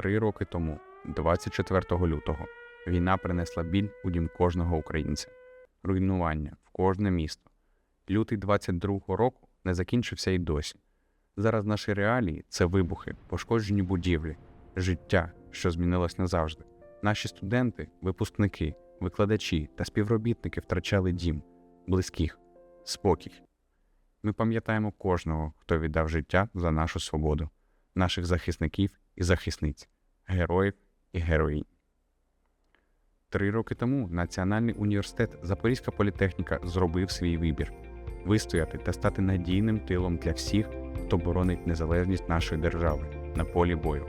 Три роки тому, 24 лютого, війна принесла біль у дім кожного українця, руйнування в кожне місто. Лютий 22-го року не закінчився і досі. Зараз наші реалії це вибухи, пошкоджені будівлі, життя, що змінилось назавжди. Наші студенти, випускники, викладачі та співробітники втрачали дім, близьких, спокій. Ми пам'ятаємо кожного, хто віддав життя за нашу свободу, наших захисників і захисниць, героїв і героїнь. Три роки тому Національний університет Запорізька політехніка зробив свій вибір вистояти та стати надійним тилом для всіх, хто боронить незалежність нашої держави на полі бою.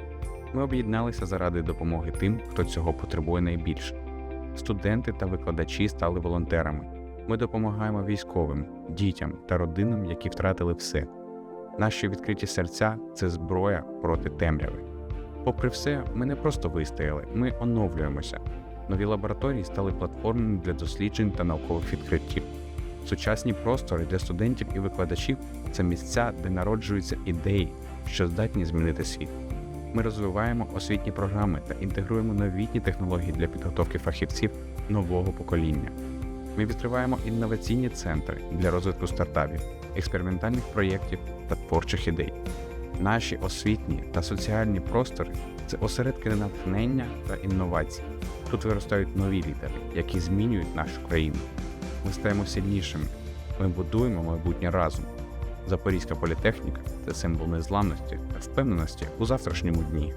Ми об'єдналися заради допомоги тим, хто цього потребує найбільше. Студенти та викладачі стали волонтерами. Ми допомагаємо військовим, дітям та родинам, які втратили все. Наші відкриті серця це зброя проти темряви. Попри все, ми не просто вистояли, ми оновлюємося. Нові лабораторії стали платформами для досліджень та наукових відкриттів. Сучасні простори для студентів і викладачів це місця, де народжуються ідеї, що здатні змінити світ. Ми розвиваємо освітні програми та інтегруємо новітні технології для підготовки фахівців нового покоління. Ми відкриваємо інноваційні центри для розвитку стартапів, експериментальних проєктів та творчих ідей. Наші освітні та соціальні простори це осередки натхнення та інновацій. Тут виростають нові лідери, які змінюють нашу країну. Ми стаємо сильнішими. Ми будуємо майбутнє разом. Запорізька політехніка це символ незламності та впевненості у завтрашньому дні.